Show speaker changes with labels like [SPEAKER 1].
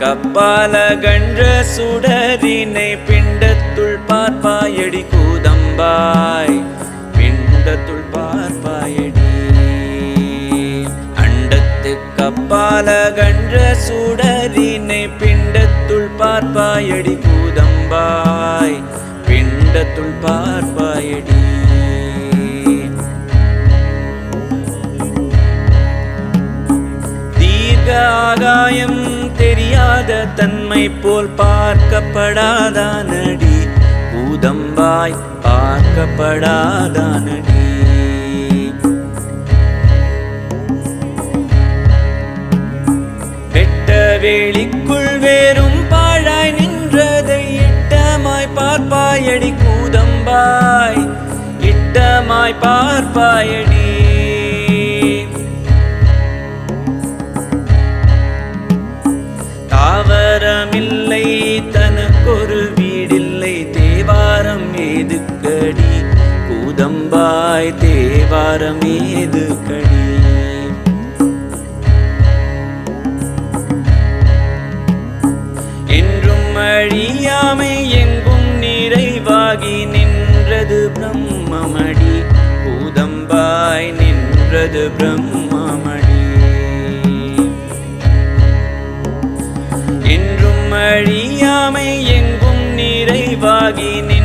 [SPEAKER 1] கப்பால கன்ற சுடரினை பிண்டத்துள் பார்ப்பாயடி கூதம்பாய். பிண்டத்துள் பார்ப்பாயடி. அண்டத்து கப்பால கன்ற சுடரினை பிண்டத்துள் பார்ப்பாயடி கூதம்பாய். பிண்டத்துள் பார்ப்பாயடி. ஆகாயம் தெரியாத தன்மை போல் பார்க்கப்படாதானடி? பூதம்பாய் பார்க்கப்படாதானடி? வெட்ட வேலிக்குள் வேறும் பாழாய் நின்றதை இட்டமாய் பார்ப்பாயடி கூதம்பாய் இட்டமாய் பார்ப்பாயடி கூதம்பாய் தேவாரம் கடி என்றும் அழியாமை எங்கும் நிறைவாகி நின்றது பிரம்மமடி. பூதம்பாய் நின்றது பிரம்மமடி. என்றும் அழியாமை எங்கும் நிறைவாகி நின்றது